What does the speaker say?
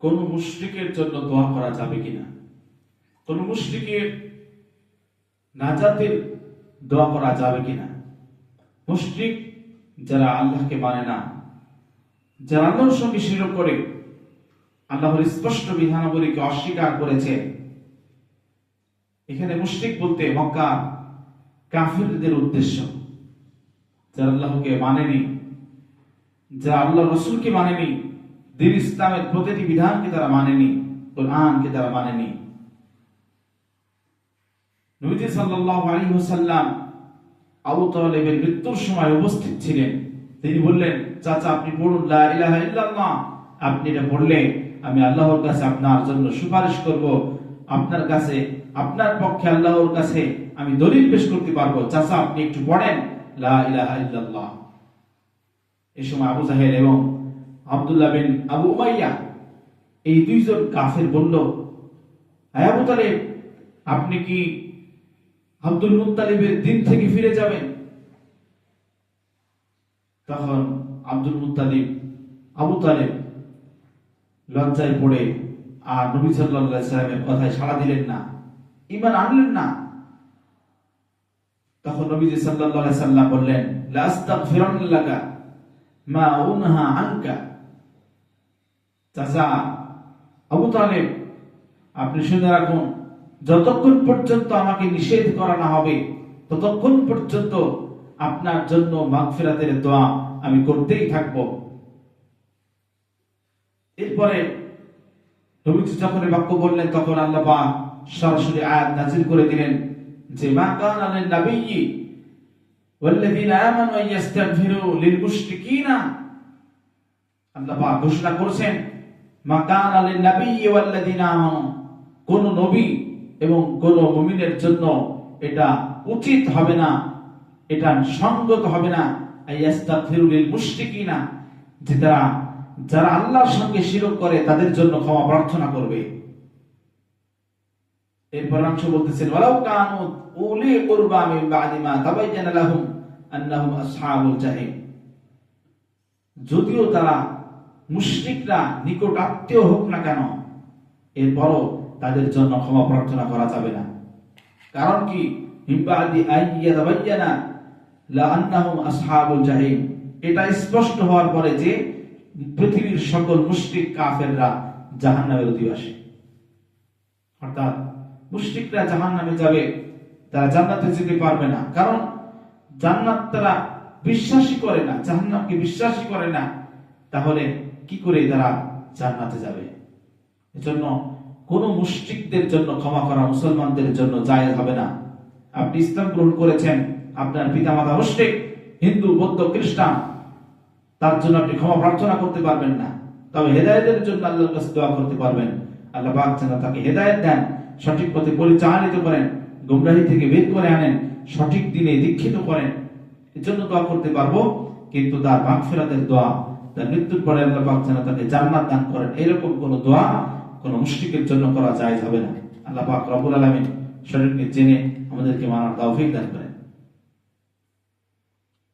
কোন মুশরিকের জন্য দোয়া করা যাবে কিনা? কোন মুশরিকের নাজাতের দোয়া করা যাবে কিনা? মুশরিক যারা আল্লাহকে মানে না, যারা আল্লাহর সঙ্গে শিরক করে, আল্লাহর স্পষ্ট বিধানাবলীকে অস্বীকার করেছে, এখানে মুশরিক বলতে মক্কা কাফিরদের উদ্দেশ্য। যারা আল্লাহকে মানেনি, যারা আল্লাহ রসুলকে মানেনি দিন ইসলামের প্রতিটি বিধানকে তারা মানেনি, কোরআনকে তারা মানেনি। নবীজি সাল্লাল্লাহু মৃত্যুর সময় উপস্থিত ছিলেন। তিনি বললেন, চাচা, আপনি পড়ুন আপনি এটা পড়লে আমি আল্লাহর কাছে আপনার জন্য সুপারিশ করব। আপনার কাছে, আপনার পক্ষে আল্লাহর কাছে আমি দলিল পেশ করতে পারব। চাচা, আপনি একটু পড়েন, লা ইলাহা ইল্লাল্লাহ। এই সময় আবু জাহেল এবং আব্দুল্লাহ বিন আবু উমাইয়া, এই দুইজন কাফের বলল "হে আবু তালেব, আপনি কি আব্দুল মুত্তালিবের দিন থেকে ফিরে যাবেন? তখন আব্দুল মুত্তালিব, আবু তালেব লজ্জায় পড়ে আর নবী সাল্লাল্লাহু সাল্লামের কথায় সাড়া দিলেন না ইমান আনলেন না। তখন নবীজি আলাইহি সাল্লাম বললেন লাস্তা লা আস্তাগফিরুল্লাকা মা উনহা আনকা। চাচা, আবু তালেব, আপনি শুনে রাখুন, যতক্ষণ পর্যন্ত আমাকে নিষেধ করা না হবে, ততক্ষণ পর্যন্ত আপনার জন্য মাগফিরাতের দোয়া আমি করতেই থাকব। এরপরে নবীজি যখন বাক্য বললেন, তখন আল্লাহ পাক সরাসরি আয়াত নাজিল করে দিলেন যে, মা কানা লিন নাবিয়্যি আমানু ইয়াস্তাগফিরু লিল মুশরিকিনা। আল্লাহ পাক ঘোষণা করেছেন মা কানা নবী এবং কোন মুমিনের জন্য এটা উচিত হবে না, এটা সঙ্গত হবে না। যে তারা, যারা আল্লাহর সঙ্গে শিরক করে, তাদের জন্য ক্ষমা প্রার্থনা করবে। এরপর অংশ বলতেছেন মা যদিও তারা মুশরিকরা নিকট আত্মীয় হোক না কেন, এরপরও তাদের জন্য ক্ষমা প্রার্থনা করা যাবে না। কারণ কি? মিন বাদি আইয়া তাবায়্যানা লা আন্নাহুম আসহাবুল জাহিম। এটা স্পষ্ট হওয়ার পরে যে পৃথিবীর সকল মুশরিক কাফেররা জাহান্নামের অধিবাসী। অর্থাৎ মুশরিকরা জাহান্নামে যাবে, তারা জান্নাতে যেতে পারবে না। কারণ জান্নাত তারা বিশ্বাসই করে না, জাহান্নামকে বিশ্বাসই করে না। তাহলে কি করে তারা জান্নাতে যাবে? এজন্য কোন মুশরিকদের জন্য ক্ষমা করা, মুসলমানদের জন্য জায়েজ হবে না। আপনি ইসলাম গ্রহণ করেছেন, আপনার পিতামাতা মুশরিক, হিন্দু, বৌদ্ধ, খ্রিস্টান, তার জন্য আপনি ক্ষমা প্রার্থনা করতে পারবেন না। তবে হেদায়েতের জন্য আল্লাহর কাছে দোয়া করতে পারবেন। আল্লাহ পাক যেন তাকে হেদায়েত দেন, সঠিক পথে পরিচালিত করেন, গুমরাহি থেকে বের করে আনেন, সঠিক দিনে দীক্ষিত করেন। এর জন্য দোয়া করতে পারব, কিন্তু তার মাগফিরাতের দোয়া তার মৃত্যুর পরে আল্লাহ পাক যেন তাকে জান্নাত দান করেন। এরকম কোন দোয়া কোন মুশরিকের জন্য করা যায় হবে না। আল্লাহ পাক রব্বুল আলামিন শরীরকে জেনে আমাদেরকে মানার তৌফিক দান করেন।